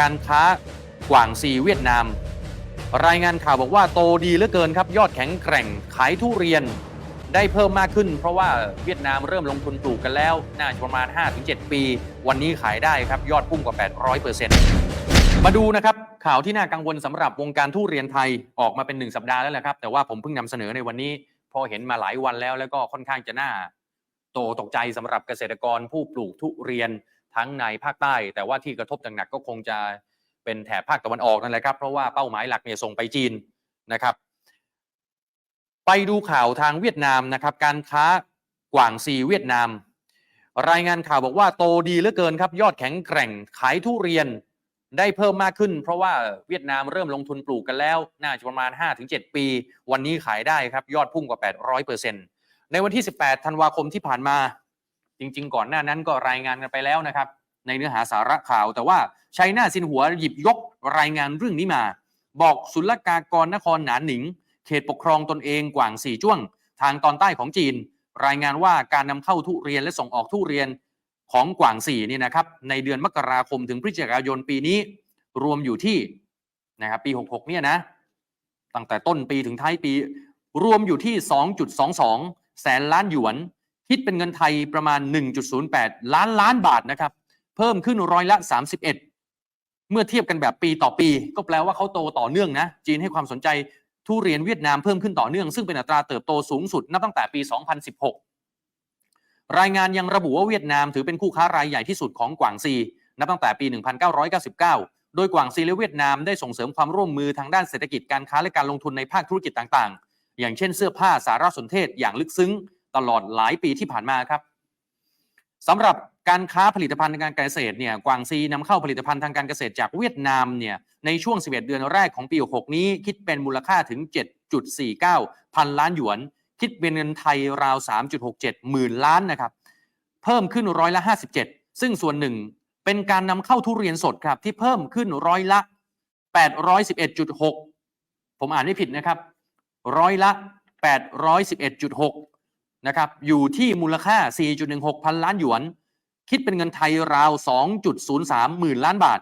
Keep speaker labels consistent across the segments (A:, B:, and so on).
A: การค้ากว่างซีเวียดนาม รายงานข่าวบอกว่าโตดีเหลือเกินครับ ยอดแข็งแกร่งขายทุเรียนได้เพิ่มมากขึ้น เพราะว่าเวียดนามเริ่มลงทุนปลูกกันแล้ว น่าจะประมาณ 5-7 ปี วันนี้ขายได้ครับ ยอดพุ่งกว่า 800%มาดูนะครับ ข่าวที่น่ากังวลสำหรับวงการทุเรียนไทยออกมาเป็น 1 สัปดาห์แล้วแหละครับ แต่ว่าผมเพิ่งนำเสนอในวันนี้ พอเห็นมาหลายวันแล้วแล้วก็ค่อนข้างจะน่าโตตกใจสำหรับเกษตรกรผู้ปลูกทุเรียน ทั้งในภาคใต้ แต่ว่าที่กระทบหนักๆก็คงจะเป็นแถบภาคตะวันออกนั่นแหละครับ เพราะว่าเป้าหมายหลักเนี่ยส่งไปจีนนะครับ ไปดูข่าวทางเวียดนามนะครับการค้ากว่างซีเวียดนาม รายงานข่าวบอกว่าโตดีเหลือเกินครับ ยอดแข็งแกร่งขายทุเรียนได้เพิ่มมากขึ้น เพราะว่าเวียดนามเริ่มลงทุนปลูกกันแล้ว น่าจะประมาณ 5-7 ปี วันนี้ขายได้ครับ ยอดพุ่งกว่า 800%ในวันที่ 18 ธันวาคมที่ผ่านมา จริง ๆ ก่อนหน้านั้นก็รายงานกันไปแล้วนะครับ ในเนื้อหาสาระข่าว แต่ว่าชัยนาสินหัวหยิบยกรายงานเรื่องนี้มา บอกศุลกากรนครหนานหนิง เขตปกครองตนเองกว่างสี่จ้วง ทางตอนใต้ของจีน รายงานว่าการนำเข้าทุเรียนและส่งออกทุเรียนของกว่างสี่นี่นะครับในเดือนมกราคมถึงพฤศจิกายนปีนี้ รวมอยู่ที่นะครับปี 66 เนี่ยนะตั้งแต่ต้นปีถึงท้ายปี รวมอยู่ที่ 2.22 แสนล้านหยวน คิดเป็นเงินไทยประมาณ 1.08 ล้านล้านบาทนะครับ เพิ่มขึ้นร้อยละ 31 เมื่อเทียบกันแบบปีต่อปี ก็แปลว่าเขาโตต่อเนื่องนะ จีนให้ความสนใจทุเรียนเวียดนามเพิ่มขึ้นต่อเนื่อง ซึ่งเป็นอัตราเติบโตสูงสุดนับตั้งแต่ปี 2016 รายงานยังระบุว่าเวียดนามถือเป็นคู่ค้ารายใหญ่ที่สุดของกวางซีนับตั้งแต่ปี 1999 โดยกวางซีและเวียดนามได้ส่งเสริมความร่วมมือทางด้านเศรษฐกิจการค้าและการลงทุนในภาคธุรกิจต่างๆ อย่างเช่นเสื้อผ้าสารสนเทศอย่างลึกซึ้ง ตลอดหลายปีที่ผ่านมาครับสำหรับการค้าผลิตภัณฑ์ทางการเกษตรเนี่ยกวางซีนำเข้าผลิตภัณฑ์ทางการเกษตรจากเวียดนามเนี่ยในช่วง 11 เดือนแรกของปี66นี้ คิดเป็นมูลค่าถึง 7.49 พันล้านหยวน คิดเป็นเงินไทยราว 3.67 หมื่นล้านนะครับเพิ่มขึ้นร้อยละ 57 ซึ่งส่วนหนึ่งเป็นการนำเข้าทุเรียนสดครับที่เพิ่มขึ้นร้อยละ 811.6 ผมอ่านไม่ผิดนะครับร้อยละ 811.6 นะครับอยู่ที่มูลค่า 4.16 พันล้านหยวน คิดเป็นเงินไทยราว 2.03 หมื่นล้านบาท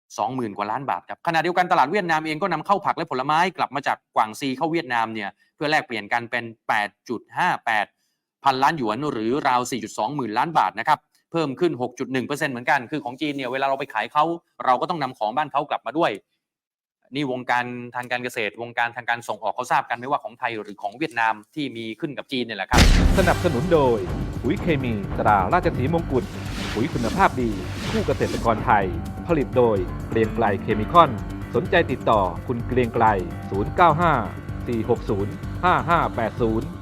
A: 20,000 กว่าล้านบาทครับขณะเดียวกันตลาดเวียดนามเองก็นำเข้าผักและผลไม้กลับมาจากกวางซีเข้าเวียดนามเนี่ยเพื่อแลกเปลี่ยนกันเป็น 8.58 พันล้านหยวน หรือราว 4.2 หมื่นล้านบาทนะครับเพิ่มขึ้น 6.1%เหมือนกัน คือของจีนเนี่ยเวลาเราไปขายเขาเราก็ต้องนำของบ้านเขากลับมาด้วย นี่วงการทางการเกษตร วงการทางการส่งออกเขาทราบกันไม่ว่าของไทยหรือของเวียดนามที่มีขึ้นกับจีนเนี่ยแหละครับ
B: สนับสนุนโดยปุ๋ยเคมีตราราชสีมงกุฎปุ๋ยคุณภาพดี คู่เกษตรกรไทย ผลิตโดยเกรียงไกลเคมีคอน สนใจติดต่อคุณเกรียงไกล 095 460 5580